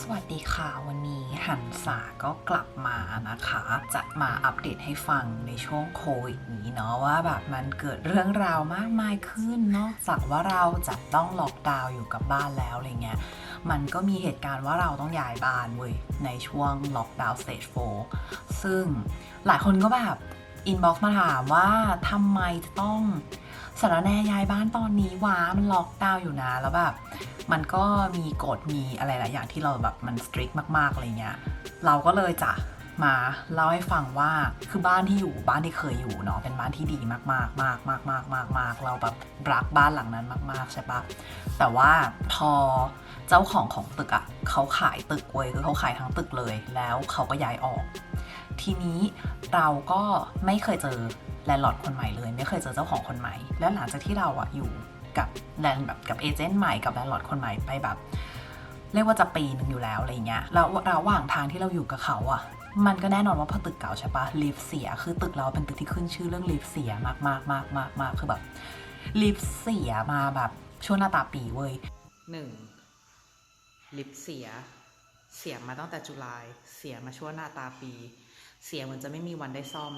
สวัสดีค่ะ วันนี้หันษาก็กลับมานะคะ จะมาอัปเดตให้ฟังในช่วงโควิดนี้เนาะว่าแบบมันเกิดเรื่องราวมากมายขึ้นนอกจากว่าเราจะต้องล็อกดาวน์อยู่กับบ้านแล้วอะไรเงี้ยมันก็มีเหตุการณ์ว่าเราต้องย้ายบ้านเว้ยในช่วงล็อกดาวน์สเตจ4ซึ่งหลายคนก็แบบอินบ็อกซ์มาถามว่าทำไมจะต้อง สารแนย้ายบ้านตอนนี้วะมันล็อกดาวน์อยู่นะ แล้วแบบมันก็มีกฎมีอะไรหลายอย่างที่เราแบบมันสตริกมากๆอะไรเงี้ย เราก็เลยจะมาเล่าให้ฟังว่าคือบ้านที่อยู่บ้านที่เคยอยู่เนาะเป็นบ้านที่ดีมากๆมากมากมากมากมากมากเราแบบรักบ้านหลังนั้นมาก ๆ ใช่ปะแต่ว่าพอเจ้าของของตึกอะ่ะเขาขายตึกเว้ยคือเขาขายทั้งตึกเลย แล้วเขาก็ย้ายออก ทีนี้เราก็ไม่เคยเจอแลนด์ลอร์ดคนใหม่เลย ไม่เคยเจอเจ้าของคนใหม่ แล้วหลังจากที่เราอะอยู่กับแลนด์แบบกับเอเจนต์ใหม่กับแลนด์ลอร์ดคนใหม่ไปแบบ เรียกว่าจะปีหนึ่งอยู่แล้วอะไรเงี้ยแล้วระหว่างทางที่เราอยู่กับเขาอะมันก็แน่นอนว่าพอตึกเก่าใช่ปะลิฟต์เสีย คือตึกเราเป็นตึกที่ขึ้นชื่อเรื่องลิฟต์เสียมากมากมากมากมากคือแบบลิฟต์เสียมาแบบช่วงหน้าตาปีเว้ยหนึ่งลิฟต์เสีย เสียมาตั้งแต่จุลายเสียมาช่วงหน้าตาปี เสียเหมือนจะไม่มีวันได้ซ่อม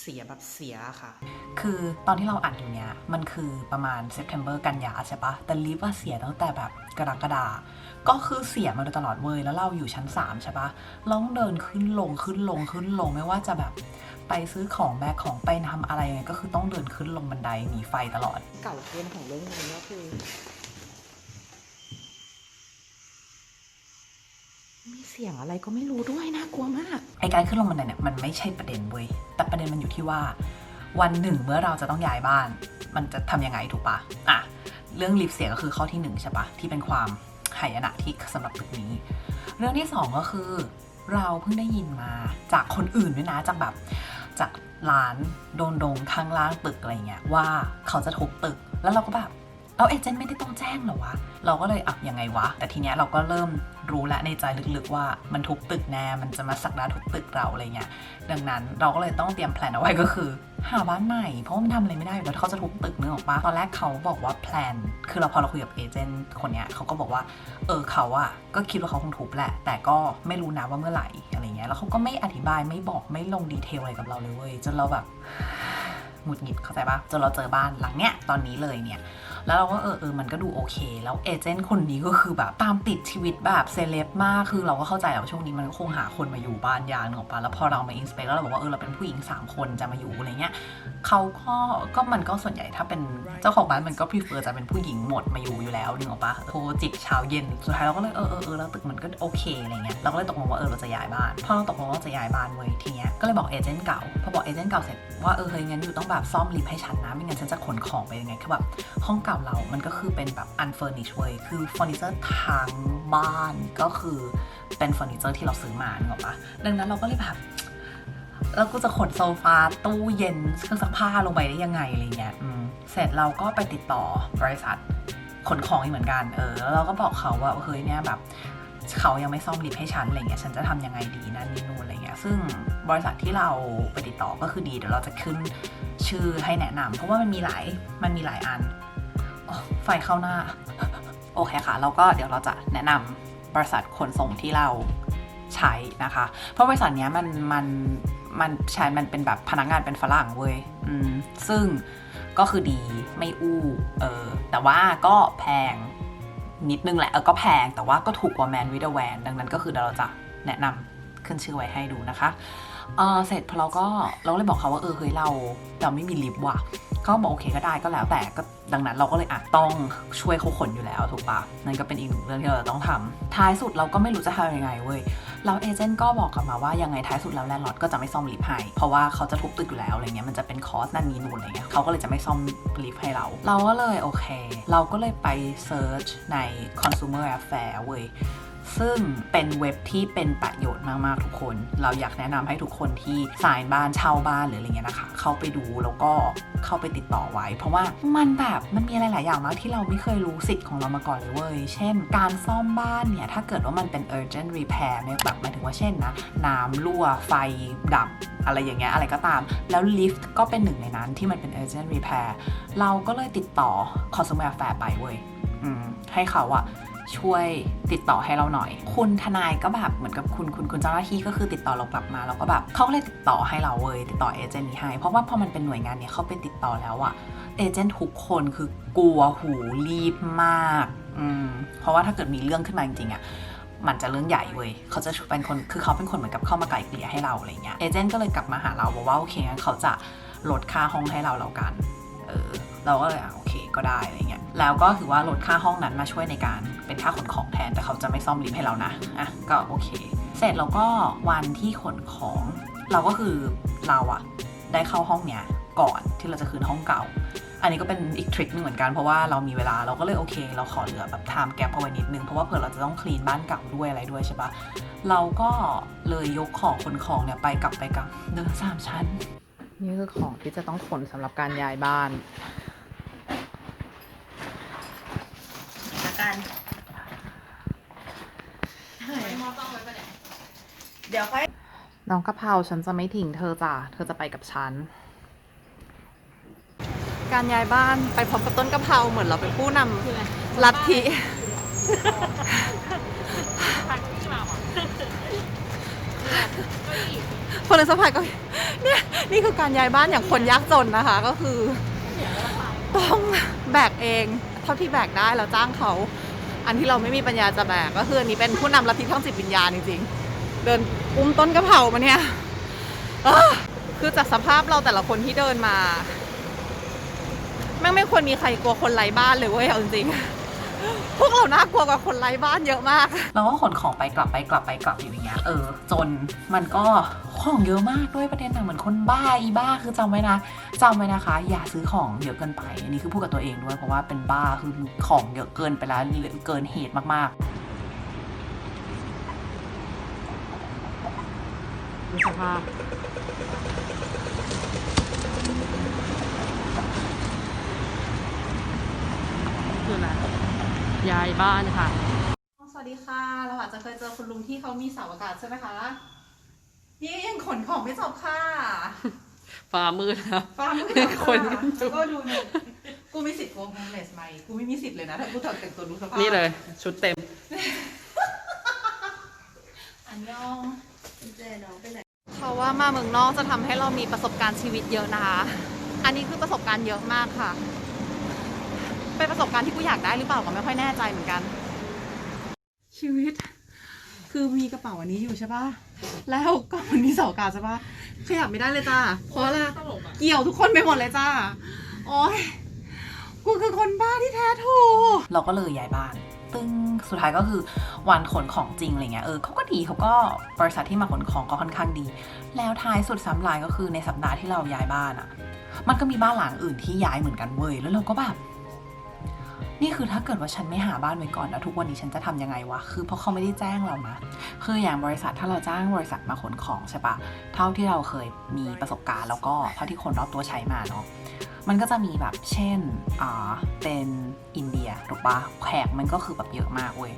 เสียแบบเสียค่ะ คือตอนที่เราอัดอยู่เนี้ยมันคือประมาณเซปเทมเบอร์กันยาใช่ปะแต่ลิฟต์ว่าเสียตั้งแต่แบบกรกฎาก็คือเสียมาโดยตลอดเว้ยแล้วเราอยู่ชั้น 3 ใช่ปะเราต้องเดินขึ้นลงขึ้นลงขึ้นลงไม่ว่าจะแบบไปซื้อของแบกของไปทำอะไรยังไงก็คือต้องเดินขึ้นลงบันไดหนีไฟตลอด เก่าเกินของเรื่องนี้ก็คือ เสียงอะไรก็ไม่รู้ด้วยน่ากลัวมากไอการขึ้นลงบันไดเนี่ยมันไม่ใช่ประเด็นเว้ยแต่ประเด็นมันอยู่ที่ว่า วันหนึ่งเมื่อเราจะต้องย้ายบ้าน มันจะทำยังไงถูกปะอะเรื่องลิฟต์เสียก็คือข้อที่หนึ่งใช่ปะที่เป็นความหายนะที่สำหรับตึกนี้ เรื่องที่สองก็คือ เราเพิ่งได้ยินมาจากคนอื่นด้วยนะจากแบบจากร้านโดนดงข้างล่างตึกอะไรเงี้ยว่าเขาจะทุบตึก แล้วเราก็แบบ เอาเอเจนต์ไม่ได้ต้องแจ้งหรอวะ เราก็เลยอะยังไงวะ แต่ทีเนี้ยเราก็เริ่มรู้และในใจลึกๆว่ามันทุบตึกแน่มันจะมาสักดาทุบตึกเราอะไรเงี้ย ดังนั้นเราก็เลยต้องเตรียมแผนเอาไว้ก็คือ หาบ้านใหม่ เพราะมันทำอะไรไม่ได้อยู่แล้วเขาจะทุบตึกนึกออกปะตอนแรกเขาบอกว่าแพลนคือเราพอเราคุยกับเอเจนต์คนเนี้ยเขาก็บอกว่า เออเขาอะก็คิดว่าเขาคงทุบแหละ แต่ก็ไม่รู้นะว่าเมื่อไหร่อะไรเงี้ย แล้วเขาก็ไม่อธิบายไม่บอกไม่ลงดีเทลอะไรกับเราเลยเว้ยจนเราแบบหงุดหงิดเข้าใจปะจนเราเจอบ้านหลังเนี้ยตอนนี้เลยเนี่ย แล้วเราก็เออเออมันก็ดูโอเค แล้วเอเจนต์คนนี้ก็คือแบบตามติดชีวิตแบบเซเลบมาก คือเราก็เข้าใจและว่าช่วงนี้มันคงหาคนมาอยู่บ้านยากนึกออกปะแล้วพอเรามาอินสเปกแล้วเราบอกว่าเออเราเป็นผู้หญิง 3 คนจะมาอยู่อะไรเงี้ยเขาก็ก็มันก็ส่วนใหญ่ถ้าเป็นเจ้าของบ้านมันก็ prefer จะเป็นผู้หญิงหมดมาอยู่อยู่แล้วนึกออกปะโทรจิกเช้าเย็นสุดท้ายเราก็เลยเออเออเออแล้วตึกมันก็โอเคอะไรเงี้ยเราก็เลยตกลงว่าเออเราจะย้ายบ้านพอเราตกลงว่าเราจะย้ายบ้านเว้ยทีเนี้ยก็เลยบอกเอเจนต์เก่าพอบอกเอเจนต์เก่าเสร็จว่าเออเฮ้ยงั้นอยู่ต้องแบบซ่อมลิฟต์ให้ฉันนะไม่งั้นฉันจะขนของไปยังไงคือแบบห้องเก่าเรา มันก็คือเป็นแบบ unfurnished เว้ยคือเฟอร์นิเจอร์ทั้งบ้านก็คือเป็นเฟอร์นิเจอร์ที่เราซื้อมาเนออกปะดังนั้นเราก็เลยแบบแล้วกูจะขนโซฟาตู้เย็นเครื่องซักผ้าลงไปได้ยังไงอะไรเงี้ยเสร็จเราก็ไปติดต่อบริษัทขนของอีกเหมือนกัน เออแล้วเราก็บอกเขาว่าเฮ้ยเนี่ยแบบเขายังไม่ซ่อมลิฟต์ให้ฉันอะไรเงี้ย ฉันจะทำยังไงดีนั่นนี่นู่นอะไรเงี้ย ซึ่งบริษัทที่เราไปติดต่อก็คือดี เดี๋ยวเราจะขึ้นชื่อให้แนะนำเพราะว่ามันมีหลาย มันมีหลายอัน ไฟเข้าหน้า โอเคค่ะ แล้วก็เดี๋ยวเราจะแนะนำบริษัทขนส่งที่เราใช้นะคะ เพราะบริษัทเนี้ยมันมันมันใช้มันเป็นแบบพนักงานเป็นฝรั่งเว้ยอืมซึ่งก็คือดีไม่อู้เออแต่ว่าก็แพงนิดนึงแหละเออก็แพงแต่ว่าก็ถูกกว่าแมนวิดแวนดังนั้นก็คือเดี๋ยวเราจะแนะนำขึ้นชื่อไว้ให้ดูนะคะเออเสร็จพอเราก็เราเลยบอกเขาว่าเออเฮ้ยเราเราไม่มีลิฟต์ว่ะ เขาบอกโอเคก็ได้ก็แล้วแต่ก็ดังนั้นเราก็เลยอาจต้องช่วยเขาขนอยู่แล้วถูกปะนั่นก็เป็นอีกหนึ่งเรื่องที่เราต้องทำท้ายสุดเราก็ไม่รู้จะทำยังไงเว้ยแล้วเอเจนต์ก็บอกกลับมาว่ายังไงท้ายสุดแล้วแลนด์ลอร์ดก็จะไม่ซ่อมลิฟต์ให้เพราะว่าเขาจะทุบตึกอยู่แล้วอะไรเงี้ยมันจะเป็นคอสนั่นนี่นู่นอะไรเงี้ยเขาก็เลยจะไม่ซ่อมลิฟต์ให้เรา เราก็เลยโอเค เราก็เลยไปเซิร์ชใน consumer affair เว้ย ซึ่งเป็นเว็บที่เป็นประโยชน์มาก ๆ ทุกคน เราอยากแนะนำให้ทุกคนที่สายบ้านเช่าบ้านหรืออะไรเงี้ยนะคะ เข้าไปดูแล้วก็เข้าไปติดต่อไว้ เพราะว่ามันแบบมันมีอะไรหลายอย่างมากที่เราไม่เคยรู้สิทธิ์ของเรามาก่อนเลยเว้ย เช่น การซ่อมบ้านเนี่ย ถ้าเกิดว่ามันเป็น urgent repair เนี่ยแบบหมายถึงว่าเช่นนะ น้ำรั่วไฟดับอะไรอย่างเงี้ยอะไรก็ตาม แล้วลิฟต์ก็เป็นหนึ่งในนั้นที่มันเป็น urgent repair เราก็เลยติดต่อ consumer affair ไปเว้ยให้เขาอะ ช่วยติดต่อให้เราหน่อย คุณทนายก็แบบเหมือนกับคุณคุณคุณเจ้าหน้าที่ก็คือติดต่อเรากลับมาแล้วก็แบบเขาเลยติดต่อให้เราเว้ยติดต่อเอเจนต์นี้ให้ เพราะว่าพอมันเป็นหน่วยงานเนี้ยเขาไปติดต่อแล้วอะเอเจนต์ทุกคนคือกลัวหูรีบมากอืมเพราะว่าถ้าเกิดมีเรื่องขึ้นมาจริงๆอะมันจะเรื่องใหญ่เว้ย เขาจะเป็นคน คือเขาเป็นคนเหมือนกับเข้ามาไกลเกลี่ยให้เราอะไรเงี้ย เอเจนต์ก็เลยกลับมาหาเราบอกว่าโอเคงั้นเขาจะลดค่าห้องให้เราแล้วกัน เออ เราก็เลยอะโอเคก็ได้อะไรเงี้ยแล้วก็ถือว่าลดค่าห้องนั้นมาช่วยในการเป็นค่าขนของแทนแต่เขาจะไม่ซ่อมลิฟต์ให้เรานะอะก็โอเค เสร็จแล้วก็วันที่ขนของเราก็คือเราอะได้เข้าห้องเนี้ยก่อนที่เราจะคืนห้องเก่า อันนี้ก็เป็นอีกทริคหนึงเหมือนกันเพราะว่าเรามีเวลาเราก็เลยโอเค เราขอเหลือแบบไทม์แกปเอาไว้นิดนึงเพราะว่าเผื่อเราจะต้องคลีนบ้านเก่าด้วยอะไรด้วยใช่ปะเราก็เลยยกของขนของเนี่ยไปกลับไปกลับเดินสามชั้น นี่คือของที่จะต้องขนสำหรับการย้ายบ้าน ละกัน เดี๋ยวค่อยน้องกะเพราฉันจะไม่ทิ้งเธอจ้ะ เธอจะไปกับฉัน การย้ายบ้านไปพร้อมกับต้นกะเพราเหมือนเราเป็นผู้นำลัทธิคนในสภาก็เนี่ยนี่คือการย้ายบ้านอย่างคนยากจนนะคะ ก็คือ ต้องแบกเองเท่าที่แบกได้แล้วจ้างเขา อันที่เราไม่มีปัญญาจะแบกก็คืออันนี้เป็นผู้นำลัทธิทางจิตวิญญาณจริงๆ เดินอุ้มต้นกระเพรามาเนี่ยคือจากสภาพเราแต่ละคนที่เดินมาแม่งไม่ควรมีใครกลัวคนไร้บ้านเลยเว้ยเอาจริงพวกเราน่ากลัวกว่าคนไร้บ้านเยอะมาก เราก็ขนของไปกลับไปกลับไปกลับอยู่อย่างเงี้ยเออ จนมันก็ของเยอะมากด้วยประเด็นหนะเหมือนคนบ้าอีบ้าคือจำไว้นะจำไว้นะคะ อย่าซื้อของเยอะเกินไป อันนี้คือพูดกับตัวเองด้วยเพราะว่าเป็นบ้าคือของเยอะเกินไปแล้วเกินเหตุมากๆ ดูสภาพคืออะไรย้ายบ้านค่ะ สวัสดีค่ะ เราอาจจะเคยเจอคุณลุงที่เขามีเสาอากาศใช่ไหมคะ นี่ยังขนของไม่จบค่ะฟ้ามืดนะฟังคนแล้วก็ดูเนี่ยกูมีสิทธิ์โกงโฮมเลสไหมกูไม่มีสิทธิ์เลยนะถ้ากูถอดแต่งตัวดูสภาพนี่เลย ชุดเต็ม อันยองเขาว่ามาเมืองนอกจะทำให้เรามีประสบการณ์ชีวิตเยอะนะคะ อันนี้คือประสบการณ์เยอะมากค่ะ เป็นประสบการณ์ที่กูอยากได้หรือเปล่าก็ไม่ค่อยแน่ใจเหมือนกัน ชีวิต คือมีกระเป๋าอันนี้อยู่ใช่ปะแล้วก็มันมีเสาอากาศใช่ปะขยับไม่ได้เลยจ้าเพราะอะไรเกี่ยวทุกคนไปหมดเลยจ้าโอ้ยกูคือคนบ้าที่แท้ถูกเราก็เลยย้ายบ้าน ตึ้งสุดท้ายก็คือวันขนของจริงอะไรเงี้ยเออเขาก็ดีเขาก็บริษัทที่มาขนของก็ค่อนข้างดี แล้วท้ายสุดซ้ำลายก็คือในสัปดาห์ที่เราย้ายบ้านอะ่ะ มันก็มีบ้านหลังอื่นที่ย้ายเหมือนกันเว้ยแล้วเราก็แบบ นี่คือถ้าเกิดว่าฉันไม่หาบ้านไว้ก่อนแล้วทุกวันนี้ฉันจะทำยังไงวะ คือเพราะเขาไม่ได้แจ้งเรานะคืออย่างบริษัทถ้าเราจ้างบริษัทมาขนของใช่ปะเท่าที่เราเคยมีประสบการณ์แล้วก็เท่าที่คนรอบตัวใช้มาเนาะมันก็จะมีแบบเช่นอ่าเป็นอินเดียถูกปะแขกมันก็คือแบบเยอะมากเว้ย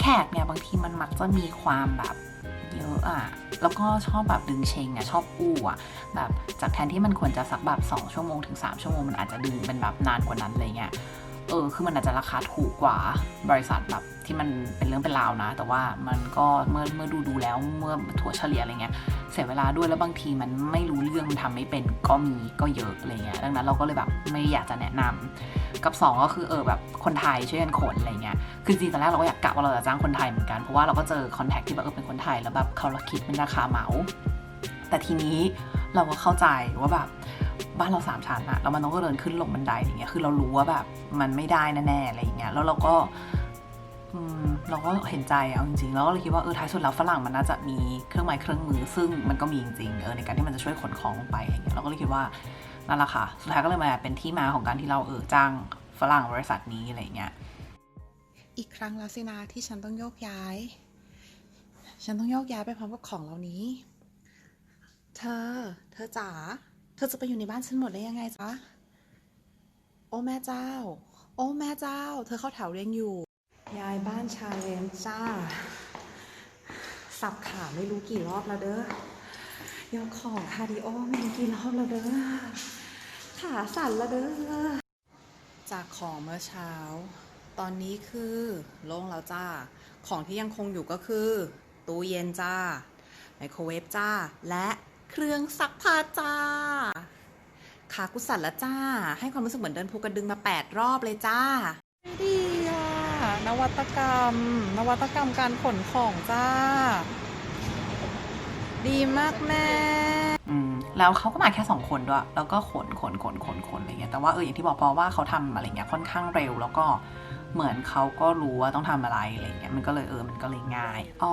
แขกเนี่ยบางทีมันมักจะมีความแบบเยอะอะแล้วก็ชอบแบบดึงเชงอะชอบอู้อะแบบจากแทนที่มันควรจะสักแบบ 2 ชั่วโมงถึง 3 ชั่วโมงมันอาจจะดึงเป็นแบบนานกว่านั้นอะไรเงี้ย เออคือมันอาจจะราคาถูกกว่าบริษัทแบบที่มันเป็นเรื่องเป็นราวนะ แต่ว่ามันก็เมื่อเมื่อดูดูแล้วเมื่อถั่วเฉลี่ยอะไรเงี้ยเสียเวลาด้วยแล้วบางทีมันไม่รู้เรื่องมันทำไม่เป็นก็มีก็เยอะอะไรเงี้ยดังนั้นเราก็เลยแบบไม่อยากจะแนะนำกับ 2 ก็คือเออแบบคนไทยช่วยกันขนอะไรเงี้ยคือจริงตอนแรกเราก็อยากกะว่าเราจะจ้างคนไทยเหมือนกันเพราะว่าเราก็เจอคอนแทคที่แบบเออเป็นคนไทยแล้วแบบเขาเราคิดเป็นราคาเหมา แต่ทีนี้เราก็เข้าใจว่าแบบ บ้านเราสามชั้นอะแล้วมันต้องก็เดินขึ้นลงบันไดอย่างเงี้ยคือเรารู้ว่าแบบมันไม่ได้แน่ๆอะไรอย่างเงี้ยแล้วเราก็อืมเราก็เห็นใจเอาจริงๆ แล้วก็เลยคิดว่าเออท้ายสุดแล้วฝรั่งมันน่าจะมีเครื่องไม้เครื่องมือ ซึ่งมันก็มีจริงๆเออในการที่มันจะช่วยขนของลงไปอะไรเงี้ยเราก็เลยคิดว่านั่นแหละค่ะ สุดท้ายก็เลยมาเป็นที่มาของการที่เราเออจ้างฝรั่งบริษัทนี้อะไรเงี้ยอีกครั้งแล้วสินะที่ฉันต้องโยกย้าย ฉันต้องโยกย้ายไปพร้อมกับของเหล่านี้ เธอ เธอจ๋า เธอจะไปอยู่ในบ้านฉันหมดได้ยังไงจ๊ะ โอ้แม่เจ้า โอ้แม่เจ้า เธอเข้าแถวเรียงอยู่ยายบ้านชาเลนจ์จ้า สับขาไม่รู้กี่รอบแล้วเด้อยกของคาร์ดิโอไม่รู้กี่รอบแล้วเด้อ ขาสั่นแล้วเด้อ จากของเมื่อเช้า ตอนนี้คือโล่งแล้วจ้า ของที่ยังคงอยู่ก็คือ ตู้เย็นจ้า ไมโครเวฟจ้า และ เครื่องซักผ้าจ้า ขากุสันละจ้า ให้ความรู้สึกเหมือนเดินภูกระดึงมา 8 รอบเลยจ้าดีอะ นวัตกรรม นวัตกรรมการขนของจ้า ดีมากแม่อืมแล้วเขาก็มาแค่สองคนด้วย แล้วก็ขนขนขนขนขนอะไรเงี้ย แต่ว่าเอออย่างที่บอกเพราะว่าเขาทำอะไรเงี้ยค่อนข้างเร็วแล้วก็ เหมือนเขาก็รู้ว่าต้องทำอะไรอะไรเงี้ยมันก็เลยเออมันก็เลยง่ายอ๋อ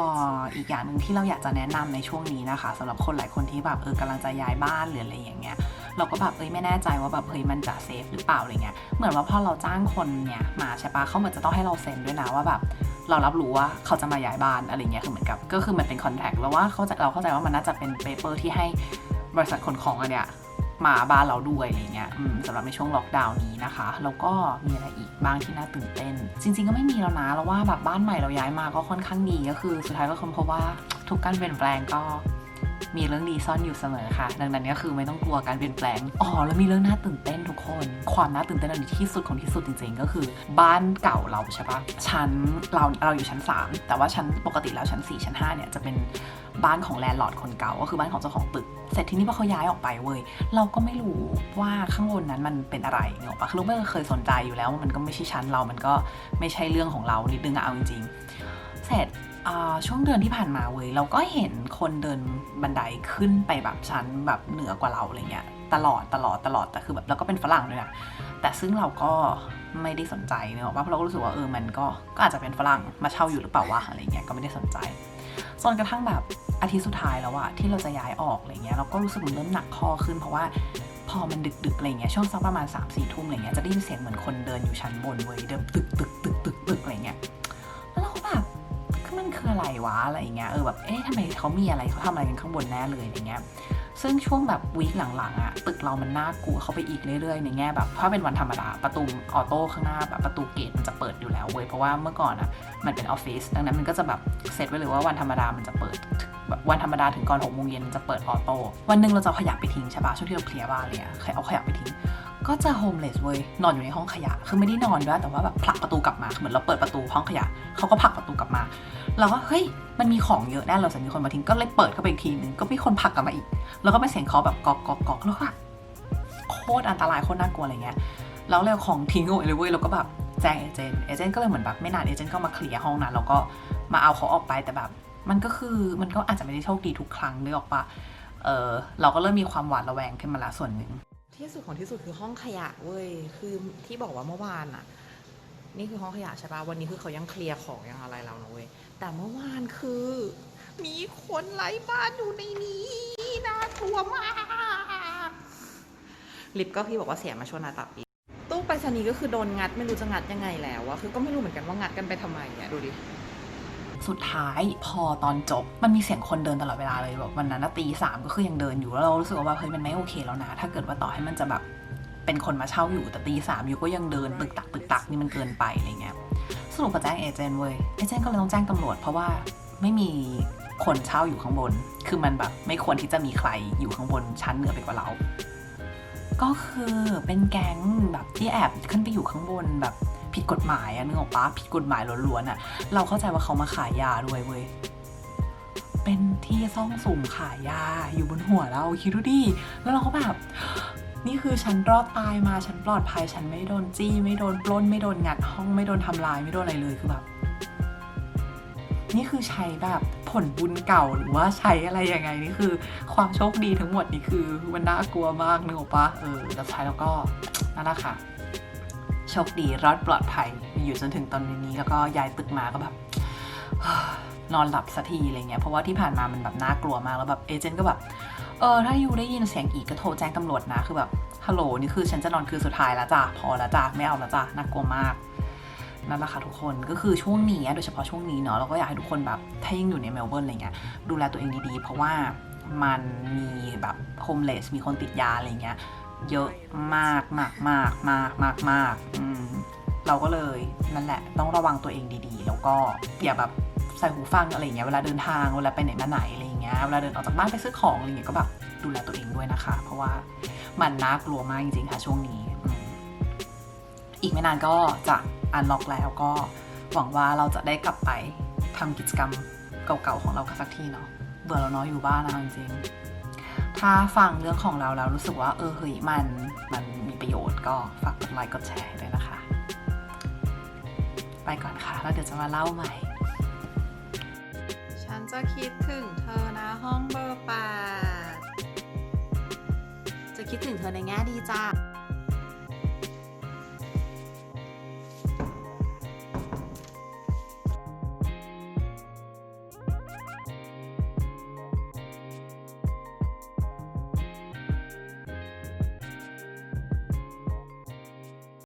อีกอย่างหนึ่งที่เราอยากจะแนะนำในช่วงนี้นะคะสำหรับคนหลายคนที่แบบเออกำลังจะย้ายบ้านหรืออะไรอย่างเงี้ยเราก็แบบเอ้ยไม่แน่ใจว่าแบบเฮ้ยมันจะเซฟหรือเปล่าอะไรเงี้ยเหมือนว่าพอเราจ้างคนเนี่ยมาใช่ปะเขาเหมือนจะต้องให้เราเซ็นด้วยนะว่าแบบเรารับรู้ว่าเขาจะมาย้ายบ้านอะไรเงี้ยคือเหมือนกับก็คือมันเป็นคอนแทคแล้วว่าเขาจะเราเข้าใจว่ามันน่าจะเป็นเปเปอร์ที่ให้บริษัทขนของอันเนี้ย มาบ้านเราด้วยอะไรเงี้ยสำหรับในช่วงล็อกดาวน์นี้นะคะ แล้วก็มีอะไรอีกบ้างที่น่าตื่นเต้น จริง ๆ ก็ไม่มีแล้วนะเราวว่าแบบบ้านใหม่เราย้ายมาก็ค่อนข้างดีก็คือสุดท้ายก็คนพบว่าทุกการเปลี่ยนแปลงก็ มีเรื่องดีซ่อนอยู่เสมอค่ะ ดังนั้นก็คือไม่ต้องกลัวการเปลี่ยนแปลง อ๋อ แล้วมีเรื่องน่าตื่นเต้นทุกคน ความน่าตื่นเต้นอันที่สุดของที่สุดจริง ๆ ก็คือ บ้านเก่าเราใช่ปะชั้นเราเราอยู่ชั้น 3 แต่ว่าชั้นปกติแล้วชั้น 4 ชั้น 5 เนี่ยจะเป็นบ้านของแลนด์ลอร์ดคนเก่าก็คือบ้านของเจ้าของตึก เสร็จทีนี้พอเขาย้ายออกไปเว้ย เราก็ไม่รู้ว่าข้างบนนั้นมันเป็นอะไรเนกอะปะคือเราไม่เคยสนใจอยู่แล้วว่ามันก็ไม่ใช่ชั้นเรา มันก็ไม่ใช่เรื่องของเรานิดนึงอะเอาจริงๆ ช่วงเดือนที่ผ่านมาเว้ยเราก็เห็นคนเดินบันไดขึ้นไปแบบชั้นแบบเหนือกว่าเราอะไรเงี้ยตลอดตลอดตลอดแต่คือแบบแล้วก็เป็นฝรั่งด้วยนะแต่ซึ่งเราก็ไม่ได้สนใจเนอะว่าเพราะเราก็รู้สึกว่าเออมันก็ก็อาจจะเป็นฝรั่งมาเช่าอยู่หรือเปล่าวะอะไรเงี้ยก็ไม่ได้สนใจจนกระทั่งแบบอาทิตย์สุดท้ายแล้วอะที่เราจะย้ายออกอะไรเงี้ยเราก็รู้สึกมันเริ่มหนักคอขึ้นเพราะว่าพอมันดึกๆอะไรเงี้ยช่วงสักประมาณ3ามสี่ทุ่มอะไรเงี้ยจะได้ยินเสียงเหมือนคนเดินอยู่ชั้นบนเว้ยเดินตึกตึกตึกตึกตึกอะไรเงี้ย อะไรวะอะไรอย่างเงี้ยเออแบบเอ๊ะทำไมเขามีอะไรเขาทำอะไรกันข้างบนแน่เลยอะไรเงี้ยซึ่งช่วงแบบวีคหลังๆอะตึกเรามันน่ากลัวเข้าไปอีกเรื่อยๆในแง่แบบถ้าเป็นวันธรรมดาประตูออโต้ข้างหน้าแบบประตูเกตมันจะเปิดอยู่แล้วเว้ยเพราะว่าเมื่อก่อนอะมันเป็นออฟฟิศดังนั้นมันก็จะแบบเซตไว้เลยว่าวันธรรมดามันจะเปิดแบบวันธรรมดาถึงก่อนหกโมงเย็นมันจะเปิดออโต้วันหนึ่งเราจะขยะไปทิ้งใช่ปะช่วงที่เราเคลียร์บ้านเลยอะใครเอาขยะไปทิ้ง ก็จอโฮมเลสเว้ยนอนอยู่ในห้องขยะ คือไม่ได้นอนด้วยแต่ว่าแบบผลักประตูกลับมาเหมือนเราเปิดประตูห้องขยะเขาก็ผลักประตูกลับมาเราก็เฮ้ยมันมีของเยอะแน่เลยสันมีคนมาทิ้งก็เลยเปิดเข้าไปอีกทีนึงก็มีคนผลักกลับมาอีก แล้วก็เป็นเสียงเคาะแบบก๊อกก๊อกก๊อกแล้วก็โคตรอันตรายโคตรน่ากลัวอะไรเงี้ยแล้วเลยของทิ้งเอาไว้เลยเว้ยแล้วก็แบบแจ้งเอเจนต์เอเจนต์ก็เลยเหมือนแบบไม่นานเอเจนต์ก็มาเคลียร์ห้องนั้นแล้วก็มาเอาเขาออกไปแต่แบบ มันก็คือมันก็อาจจะไม่ได้โชคดีทุกครั้งนึกออกปะเออเราก็เริ่มมีความหวาดระแวงขึ้นมาละส่วนหนึ่ง ที่สุดของที่สุดคือห้องขยะเว้ย คือที่บอกว่าเมื่อวานอะนี่คือห้องขยะใช่ปะวันนี้คือเขายังเคลียร์ของยังอะไรเรานะเว้ย แต่เมื่อวานคือ มีคนไร้บ้านอยู่ในนี้น่ากลัวมากลิฟต์ก็พี่บอกว่าเสียมาช่วงนาตับอีกตู้ไปรษณีย์ก็คือโดนงัดไม่รู้จะงัดยังไงแล้วอะคือก็ไม่รู้เหมือนกันว่างัดกันไปทำไมอะดูดิ สุดท้ายพอตอนจบ มันมีเสียงคนเดินตลอดเวลาเลยแบบวันนั้นตีสามก็คือยังเดินอยู่แล้วเรารู้สึกว่าเฮ้ยมันไม่โอเคแล้วนะ ถ้าเกิดว่าต่อให้มันจะแบบเป็นคนมาเช่าอยู่แต่ตีสามอยู่ก็ยังเดินตึกตักตึกตักนี่มันเกินไปอะไรเงี้ยสรุปพอแจ้งเอเจนต์เว้ยเอเจนต์ก็เลยต้องแจ้งตำรวจเพราะว่าไม่มีคนเช่าอยู่ข้างบน คือมันแบบไม่ควรที่จะมีใครอยู่ข้างบนชั้นเหนือไปกว่าเรา ก็คือเป็นแก๊งแบบที่แอบขึ้นไปอยู่ข้างบนแบบ ผิดกฎหมายอะนึกออกปะผิดกฎหมายล้วนๆอะเราเข้าใจว่าเขามาขายยาด้วยเว้ยเป็นที่ซ่องสุมขายยาอยู่บนหัวเราคิดดูดิแล้วเราก็แบบนี่คือฉันรอดตายมาฉันปลอดภัย ฉันไม่โดนจี้ ไม่โดนปล้น ไม่โดนงัดห้องไม่โดนทำลายไม่โดนอะไรเลยคือแบบนี่คือใช้แบบผลบุญเก่าหรือว่าใช้อะไรยังไงนี่คือ ความโชคดีทั้งหมดนี่คือมันน่ากลัวมากนึกออกปะเออแล้วใช้แล้วก็นั่นแหละค่ะ โชคดีรอดปลอดภัยอยู่จนถึงตอนนี้แล้วก็ย้ายตึกมาก็แบบนอนหลับสักทีอะไรเงี้ยเพราะว่าที่ผ่านมามันแบบน่ากลัวมากแล้วแบบเอเจนต์ก็แบบเออถ้ายูได้ยินเสียงอีกก็โทรแจ้งตำรวจนะคือแบบฮัลโหลนี่คือฉันจะนอนคืนสุดท้ายแล้วจ้ะพอแล้วจ้ะไม่เอาแล้วจ้ะน่ากลัวมากนั่นแหละค่ะทุกคนก็คือช่วงนี้โดยเฉพาะช่วงนี้เนาะเราก็อยากให้ทุกคนแบบถ้ายังอยู่ในเมลเบิร์นอะไรเงี้ยดูแลตัวเองดีๆ เพราะว่ามันมีแบบโฮมเลสมีคนติดยาอะไรเงี้ย เยอะมากมากมากมากมากมากเราก็เลยนั่นแหละ ต้องระวังตัวเองดีๆ แล้วก็อย่าแบบใส่หูฟังอะไรเงี้ยเวลาเดินทางเวลาไปไหนมาไหนอะไรเงี้ยเวลาเดินออกจากบ้านไปซื้อของอะไรเงี้ยก็แบบดูแลตัวเองด้วยนะคะ เพราะว่ามันน่ากลัวมากจริงๆค่ะช่วงนี้อีกไม่นานก็จะอันล็อกแล้วก็หวังว่าเราจะได้กลับไปทำกิจกรรมเก่าๆของเรากันสักทีเนาะเบื่อแล้วเนาะอยู่บ้านนะจริงๆ ถ้าฟังเรื่องของเราแล้วรู้สึกว่าเออเฮ้ยมันมันมีประโยชน์ก็ฝากกดไลค์กดแชร์ด้วยนะคะ ไปก่อนค่ะ แล้วเดี๋ยวจะมาเล่าใหม่ ฉันจะคิดถึงเธอนะห้องเบอร์แปดจะคิดถึงเธอในแง่ดีจ้า